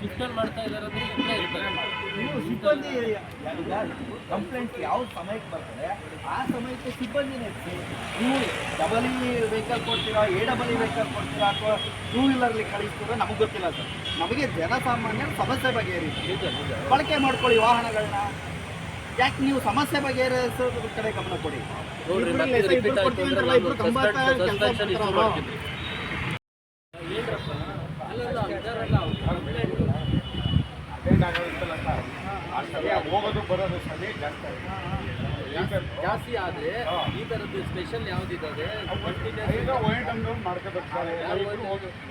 ಶಿಫ್ಟಲ್ಲಿ ಮಾಡ್ತಾ ಇದ್ದಾರೆ ನೀವು ಸಿಬ್ಬಂದಿ ಕಂಪ್ಲೇಂಟ್ ಯಾವ ಸಮಯಕ್ಕೆ ಬರ್ತದೆ ಆ ಸಮಯಕ್ಕೆ ಸಿಬ್ಬಂದಿನೇ. ನೀವು ಡಬಲ್ ಇ ವೆಹಿಕಲ್ ಕೊಡ್ತೀರಾ ಎ ಡಬಲ್ ಇ ವೆಹಿಕಲ್ ಕೊಡ್ತೀರಾ ಅಥವಾ ಟೂ ವೀಲರ್ಲಿ ಕಳಿಸ್ತೀರಾ ನಮಗೆ ಗೊತ್ತಿಲ್ಲ ಸರ್. ನಮಗೆ ಜನಸಾಮಾನ್ಯರ ಸಮಸ್ಯೆ ಬಗೆಹರಿಸಿ ಬಳಕೆ ಮಾಡ್ಕೊಳ್ಳಿ ವಾಹನಗಳನ್ನ. ಯಾಕೆ ನೀವು ಸಮಸ್ಯೆ ಬಗೆಹರಿಸೋದ್ರ ಕಡೆ ಗಮನ ಕೊಡಿ. ನೋಡ್ರಿ ಬರೋದು ಸಮಯ ಜಾಸ್ತಿ ಆಗುತ್ತೆ. ಜಾಸ್ತಿ ಆದ್ರೆ ಈ ತರದ್ದು ಸ್ಪೆಷಲ್ ಯಾವುದಿದ್ದಾರೆ ವೈಟ್ ಅಂಗಡಿ ಮಾಡ್ಕೋಬೇಕು ಸರ್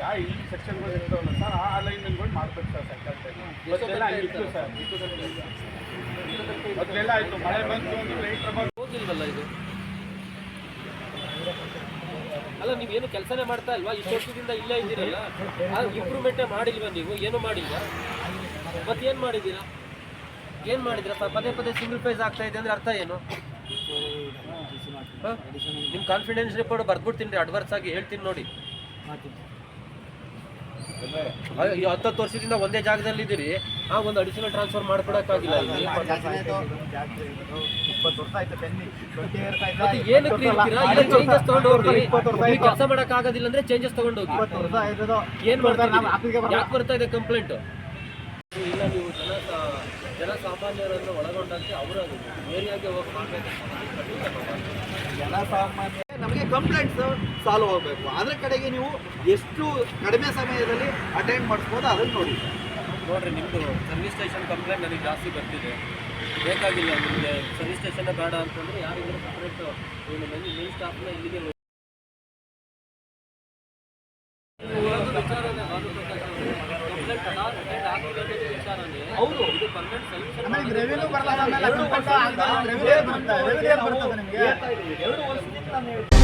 ಯಾ ಈ ಸೆಕ್ಷನ್ಗಳು ಇರ್ತಾವಲ್ಲ ಸರ್ ಆ ಲೈನ್ಗಳು ಮಾಡ್ಬೇಕು ಸರ್ ಸೆಕ್ಷನ್ ಮೊದಲೆಲ್ಲ ಇತ್ತು ಸರ್ ಮೊದಲೆಲ್ಲ ಆಯ್ತು ಮಳೆ ಬಂತು ಅಂದ್ರೆ ಲೈಟ್ ಬಂದು ಹೋಗಿಲ್ವಲ್ಲ ಇದು? ಅಲ್ಲ ನೀವೇನು ಕೆಲಸನೇ ಮಾಡ್ತಾ ಇಲ್ವಾ? ಇಷ್ಟು ವರ್ಷದಿಂದ ಇಲ್ಲೇ ಇದ್ದೀರಲ್ಲ? ಇಂಪ್ರೂವ್ಮೆಂಟೇ ಮಾಡಿಲ್ವಾ ನೀವು? ಏನು ಮಾಡಿಲ್ಲ ಮತ್ತೇನು ಮಾಡಿದ್ದೀರಾ? ಏನು ಮಾಡಿದ್ರ? ಪದೇ ಪದೇ ಸಿಂಗಲ್ ಫೇಸ್ ಆಗ್ತಾ ಇದೆ ಅಂದ್ರೆ ಅರ್ಥ ಏನು? ನಿಮ್ ಕಾನ್ಫಿಡೆನ್ಸ್ ರಿಪೋರ್ಟ್ ಬರ್ದ್ಬಿಡ್ತೀನಿ ರೀ ಅಡ್ವಾನ್ಸ್ ಆಗಿ ಹೇಳ್ತೀನಿ ನೋಡಿ. ಈ ಹತ್ತತ್ತು ವರ್ಷದಿಂದ ಒಂದೇ ಜಾಗದಲ್ಲಿ ಇದ್ದೀರಿ ಆ ಒಂದು ಅಡಿಷನಲ್ ಟ್ರಾನ್ಸ್ಫರ್ ಮಾಡ್ಕೊಡಕ್ಕಾಗಿಲ್ಲ ಏನಕ್ಕೆ ಚೇಂಜಸ್ ತಗೊಂಡು ಹೋಗಿ ಕೆಲಸ ಮಾಡಕ್ ಆಗೋದಿಲ್ಲ ಅಂದ್ರೆ ಚೇಂಜಸ್ ತಗೊಂಡು ಹೋಗಿ ಏನ್ ಮಾಡ್ತಾರೆ ಯಾಕೆ ಬರ್ತಾ ಇದೆ ಕಂಪ್ಲೇಂಟ್ ಇಲ್ಲ ನೀವು ಜನಸಾಮಾನ್ಯರನ್ನು ಒಳಗೊಂಡಂತೆ ಅವರು ಏರಿಯಾಗೆ ಹೋಗಿ ಮಾಡಬೇಕು ಜನಸಾಮಾನ್ಯ ನಮಗೆ ಕಂಪ್ಲೇಂಟ್ಸ್ ಸಾಲ್ವ್ ಆಗಬೇಕು. ಅದ್ರ ಕಡೆಗೆ ನೀವು ಎಷ್ಟು ಕಡಿಮೆ ಸಮಯದಲ್ಲಿ ಅಟೆಂಡ್ ಮಾಡಿಸ್ಬೋದು ಅದನ್ನು ನೋಡಿ. ನೋಡ್ರಿ ನಿಮ್ಮದು ಸರ್ವಿಸ್ ಸ್ಟೇಷನ್ ಕಂಪ್ಲೇಂಟ್ ನನಗೆ ಜಾಸ್ತಿ ಬರ್ತಿದೆ. ಬೇಕಾಗಿಲ್ಲ ನಿಮಗೆ. ಸರ್ವಿಸ್ ಸ್ಟೇಷನ್ ಬೇಡ ಅಂತಂದ್ರೆ ಯಾರಿಗೂ ಸಪ್ರೇಟ್ ಮೇನ್ ಸ್ಟಾಫ್ನ ಇಲ್ಲಿಗೆ ಹೌದು. ಪರ್ಮನೆಂಟ್ ಸೊಲ್ಯೂಷನ್ ಎರಡು ವರ್ಷ ವರ್ಷದಿಂದ ನಾನು ಹೇಳ್ತೀನಿ.